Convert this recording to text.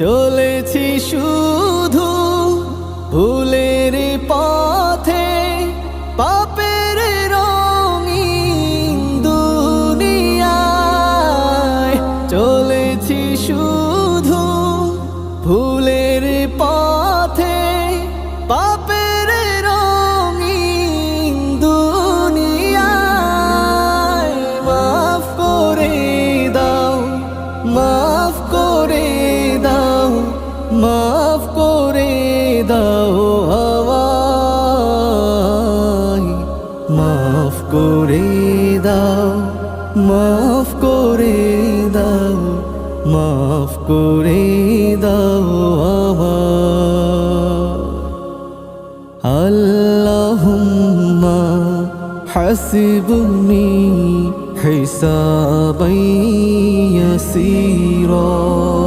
চলেছি শুধু ভুলের পথে, পাপের রঙিন দুনিয়ায়। চলেছি শুধু ভুলের পথে, পাপের রঙিন দুনিয়ায়। মাফ করে দাও, মাফ করে মাফ করে দাও হাওয়াই। মাফ করে দাও, মাফ করে দাও, মাফ করে দাও হাওয়া আল্লাহুম্মা হাসিবুনি হিসাবাই ইয়াসীরা।